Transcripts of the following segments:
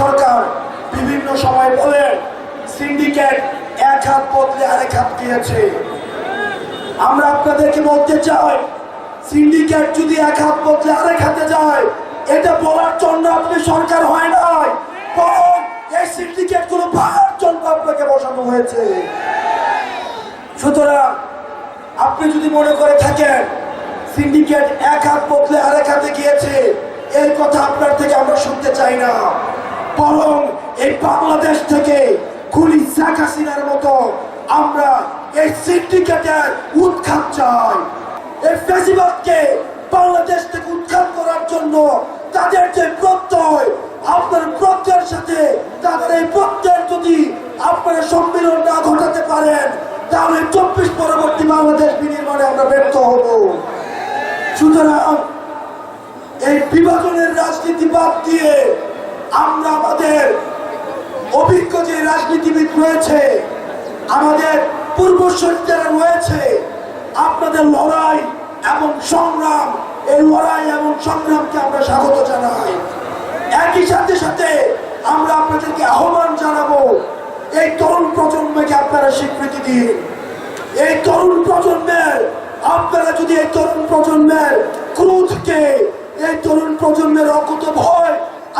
সরকার বিভিন্ন সময় বলেন সিন্ডিকেট এক হাত বদলে আরেক হাত দিয়েছে। আমরা আপনাদেরকে বলতে চাই সিন্ডিকেট যদি এক হাত বদলে আরেক হাতে যায়, এটা বলার জন্য আপনি সরকার হয় নাই। বরং এই সিন্ডিকেটগুলো ভাঙার জন্য আপনাকে বসানো হয়েছে। সুতরাং আপনি যদি মনে করে থাকেন সিন্ডিকেট এক হাত বদলে আরেক হাতে গিয়েছে, এই কথা আপনার থেকে আমরা শুনতে চাই না। বরং এই বাংলাদেশ থেকে খুলি শেখ হাসিনার মতো আমরা এই সিন্ডিকেটের উৎখাত চাই। এই ফেসিবাদকে বাংলাদেশ থেকে উৎখাত করার জন্য তাদের যে প্রত্যয়, আপনার প্রত্যয়ের সাথে তাদের এই প্রত্যয়ের যদি আপনারা সম্মিলন না ঘটাতে পারেন, তাহলে চব্বিশ পরবর্তী বাংলাদেশ বিনির্মাণে আমরা ব্যর্থ হব। সুতরাং এই বিভাজনের রাজনীতি বাদ দিয়ে আমরা আমাদের অভিজ্ঞ যে রাজনীতিবিদ রয়েছে, আমাদের পূর্বশরী যারা রয়েছে, আপনাদের লড়াই এবং সংগ্রাম, এই লড়াই এবং সংগ্রামকে আমরা স্বাগত জানাই। একই সাথে সাথে আমরা আপনাদেরকে আহ্বান জানাব, এই তরুণ প্রজন্মকে আপনারা স্বীকৃতি দিন। এই তরুণ প্রজন্মের, আপনারা যদি এই তরুণ প্রজন্মের ক্রোধকে, এই তরুণ প্রজন্মের অকুত ভয়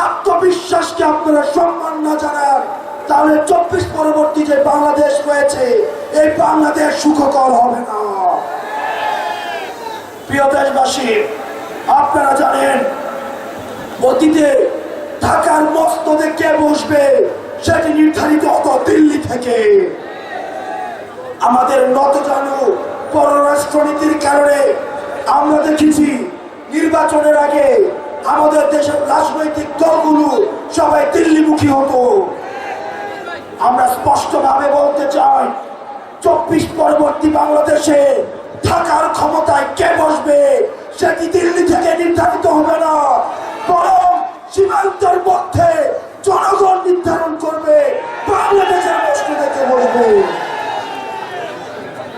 আত্মবিশ্বাসকে আপনারা সম্মান না জানান, তাহলে চব্বিশ পরবর্তী যে বাংলাদেশ রয়েছে এই বাংলাদেশ সুখকর হবে না। প্রিয় দেশবাসী, আপনারা জানেন, অতীতে ঢাকার মস্তদে কে বসবে, সেটি নির্ধারিত হতো দিল্লি থেকে। আমাদের নতজানু পররাষ্ট্রনীতির কারণে আমরা দেখেছি, নির্বাচনের আগে আমাদের দেশের রাজনৈতিক দলগুলো সবাই দিল্লিমুখী হতো। আমরা স্পষ্টভাবে বলতে চাই, চব্বিশ পরবর্তী বাংলাদেশে থাকার ক্ষমতায় কে বসবে সেটি দিল্লি থেকে নির্ধারিত হবে না, বরং সীমান্তের মধ্যে জনগণ নির্ধারণ করবে, বাংলাদেশের মসজিদে কে বসবে।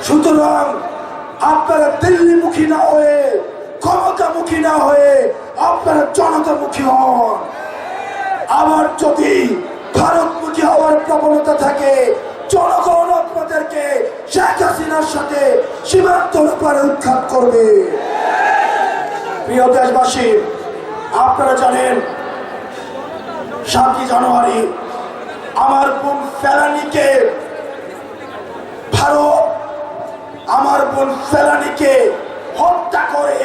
সুতরাং আপনারা দিল্লিমুখী না হয়ে, ক্ষমতামুখী না হয়ে আপনারা জনতামুখী হন। আবার যদি ভারতমুখী হওয়ার প্রবণতা থাকে, জনগণ আপনাদেরকে শেখ হাসিনার সাথে সীমান্ত ব্যাপারে উৎখাত করবে। প্রিয় দেশবাসী, আপনারা জানেন, সাতই জানুয়ারি আমার বোন ফেলানিকে, ভারত আমার বোন ফেলানিকে হত্যা করে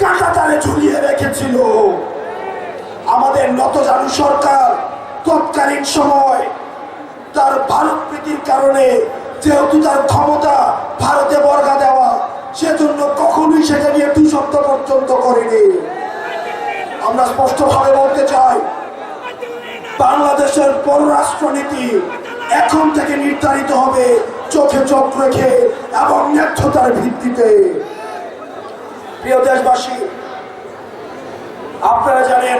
কাঁটাতারে ঝুলিয়ে রেখেছিল আমাদের নতজানু সরকার তৎকালীন সময় তার ভারত প্রীতির কারণে, যেহেতু তার ক্ষমতা ভারতে বর্গা দেওয়া, সেজন্য কখনোই সেটা নিয়ে দু সপ্তাহ পর্যন্ত করেনি। আমরা স্পষ্টভাবে বলতে চাই, বাংলাদেশের পররাষ্ট্রনীতি এখন থেকে নির্ধারিত হবে চোখে চোখ রেখে এবং ন্যায্যতার ভিত্তিতে। প্রিয় দেশবাসী, আপনারা জানেন